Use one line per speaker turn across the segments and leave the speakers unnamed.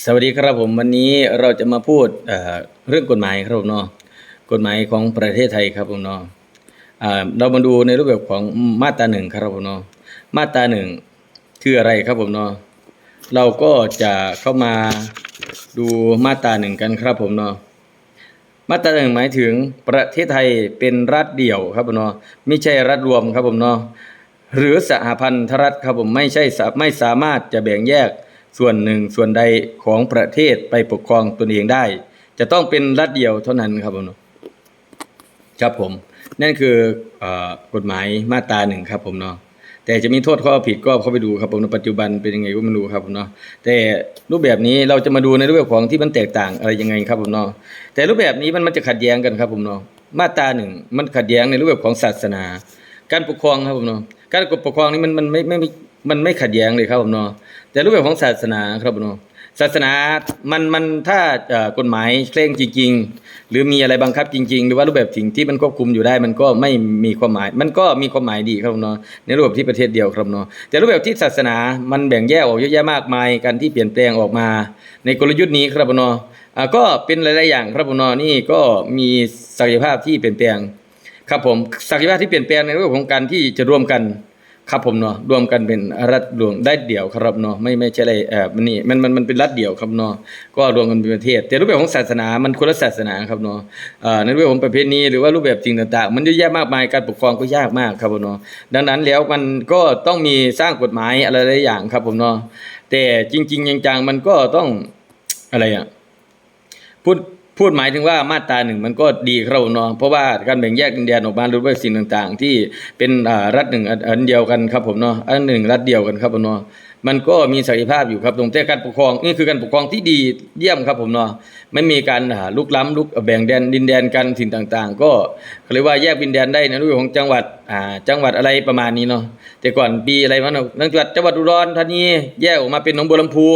สวัสดีครับผมวันนี้เราจะมาพูดเเรื่องกฎหมายครับผมเนาะกฎหมายของประเทศไทยครับผมเนาะอ่าเรามาดูในรูปแบบของมาตราหนึ่งครับผมเนาะมาตราหนึ่งคืออะไรครับผมเนาะเราก็จะเข้ามาดูมาตราหนึ่งกันครับผมเนาะมาตราหนึ่งหมายถึงประเทศไทยเป็นรัฐเดี่ยวครับผมเนาะไม่ใช่รัฐรวมครับผมเนาะหรือสหพันธรัฐครับผมไม่ใช่ไม่สามารถจะแบ่งแยก ส่วนหนึ่งส่วนใดของประเทศไปปกครองตนเองได้ จะต้องเป็นรัฐเดียวเท่านั้นครับผมครับผม นั่นคืออกฎหมายมาตราหนึ่งครับผมเนาะแต่จะมีโทษข้อผิดก็เข้าไปดูครับผมในปัจจุบันเป็นยังไงก็ไม่รู้ครับผมเนาะแต่รูปแบบนี้เราจะมาดูในรูปแบบของที่มันแตกต่างอะไรยังไงครับผมเนาะแต่รูปแบบนี้มันมันจะขัดแย้งกันครับผมเนาะมาตราหนึ่งมันขัดแย้งในรูปแบบของศาสนา การปกครองครับผมเนาะการปกครองนี่มันมันไม่ไม่ มันไม่ขัดแย้งเลยครับผมเนาะแต่รูปแบบของศาสนาครับผมเนาะศาสนา มันมันถ้ากฎหมายเคร่งจริง ๆ หรือมีอะไรบังคับจริง ๆ หรือว่ารูปแบบสิ่งที่มันควบคุมอยู่ได้ มันก็ไม่มีความหมาย มันก็มีความหมายดีครับเนาะในรูปแบบที่ประเทศเดียวครับเนาะแต่รูปแบบที่ศาสนา มันแบ่งแยกออกเยอะแยะมากมายการที่เปลี่ยนแปลงออกมา ในกลยุทธ์นี้ครับผมเนาะก็เป็นหลายๆอย่างครับผมเนาะนี่ก็มีศักยภาพที่เปลี่ยนแปลง ครับผมศักยภาพที่เปลี่ยนแปลงในเรื่องของการที่จะร่วมกัน ครับผมเนาะรวมกันเป็นรัฐรวมได้เดี่ยวครับเนาะไม่ไม่ใช่อะไรเออมันนี่มันมันมันเป็นรัฐเดี่ยวครับเนาะก็รวมกันเป็นประเทศ แต่รูปแบบของศาสนามันคนละศาสนาครับเนาะเอ่อในเรื่องของประเพณีหรือว่ารูปแบบสิ่งต่างๆ มันเยอะแยะมากมายการปกครองก็ยากมากครับผมเนาะดังนั้นแล้วมันก็ต้องมีสร้างกฎหมายอะไรหลายอย่างครับผมเนาะแต่จริง ๆ จังๆมันก็ต้องอะไรอะพูด พูดหมายถึงว่ามาตราหนึ่งมันก็ดีครับผมเนาะเพราะว่าการแบ่งแยกดินแดนออกมาหรือว่าสิ่งต่าง ๆ ที่เป็นรัฐหนึ่งอันเดียวกันครับผมเนาะอันหนึ่งรัฐเดียวกันครับผมเนาะมันก็มีศักยภาพอยู่ครับตรงแต่การปกครองนี่คือการปกครองที่ดีเยี่ยมครับผมเนาะไม่มีการลุกล้ำลุกแบ่งแดนดินแดนกันสิ่งต่าง ๆ ก็เขาเรียกว่าแยกดินแดนได้ในรูปของจังหวัดอ่าจังหวัดอะไรประมาณนี้เนาะแต่ก่อนปีอะไรมาเนาะจังหวัดจังหวัดอุดรธานีแยกออกมาเป็นหนองบัวลำพู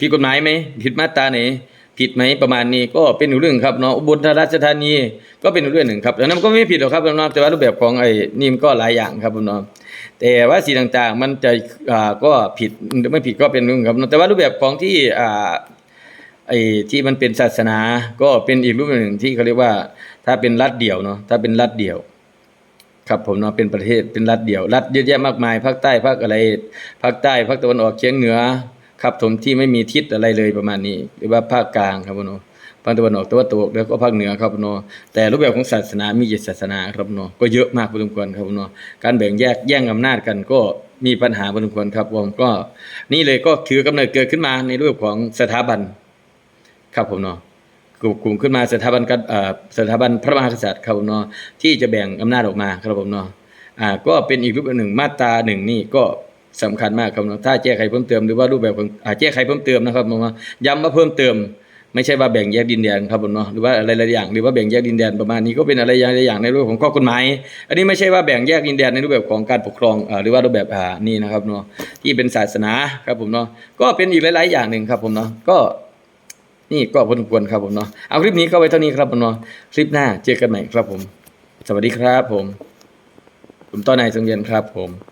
ผิดกฎหมายไหมผิดมาตราไหน ผิดไหมประมาณนี้ก็เป็นอีกเรื่องครับเนาะอุบลราชธานีก็เป็นอีกเรื่องหนึ่งครับดังนั้นมันก็ไม่ผิดหรอกครับน้องแต่ว่ารูปแบบของไอ้นี่มันก็หลายอย่างครับน้องแต่ว่าสิ่งต่างๆมันจะอ่าก็ผิดไม่ผิดก็เป็นเรื่องครับแต่ว่ารูปแบบของที่อ่าไอ้ที่มันเป็นศาสนาก็เป็นอีกรูปหนึ่งที่เขาเรียกว่า ถ้าเป็นรัฐเดี่ยวเนาะถ้าเป็นรัฐเดี่ยว ครับผมเนาะเป็นประเทศเป็นรัฐเดี่ยว รัฐเยอะแยะมากมายภาคใต้ภาคอะไรภาคใต้ภาคตะวันออกเฉียงเหนือ ครับผมที่ไม่มีทิศอะไรเลยประมาณนี้ หรือว่าภาคกลางครับผมเนภาคตะวันออกตะวันตกแล้วก็ภาคเหนือครับผมเนแต่รูปแบบของศาสนามีกี่ศาสนาครับผมเนก็เยอะมากพอสมควรครับผมเนการแบ่งแยกแย่งอำนาจกันก็มีปัญหาพอสมควรครับผมก็ นี่เลยก็ถือกำเนิดเกิดขึ้นมาในรูปของสถาบัน ครับผมเนาะกลุ่มกลุ่มขึ้นมาสถาบันกัเอ่อสถาบันพระมหากษัตริย์ครับผมเนาะที่จะแบ่งอำนาจออกมาครับผมเนาะอ่าก็เป็นอีกรูปแบบหนึ่งมาตราหนึ่งนี่ก็ สำคัญมากครับเนาะถ้าแก้ไขเพิ่มเติมหรือว่ารูปแบบของอ่าแก้ไขเพิ่มเติมนะครับผมว่าย้ำว่าเพิ่มเติม ไม่ใช่ว่าแบ่งแยกดินแดนครับผมเนาะหรือว่าอะไรหลายอย่างหรือว่าแบ่งแยกดินแดนประมาณนี้ก็เป็นอะไรหลายอย่างในรูปของข้อกฎหมาย อันนี้ไม่ใช่ว่าแบ่งแยกดินแดนในรูปแบบของการปกครองหรือว่ารูปแบบอ่านี่นะครับเนาะที่เป็นศาสนาครับผมเนาะก็เป็นอีกหลาย ๆ อย่างหนึ่งครับผมเนาะก็นี่ก็พอสมควรครับผมเนาะเอาคลิปนี้เข้าไว้เท่านี้ครับผมเนาะคลิปหน้าเจอกันใหม่ครับผม สวัสดีครับผม ผมต้อนนายสังเวียนครับผม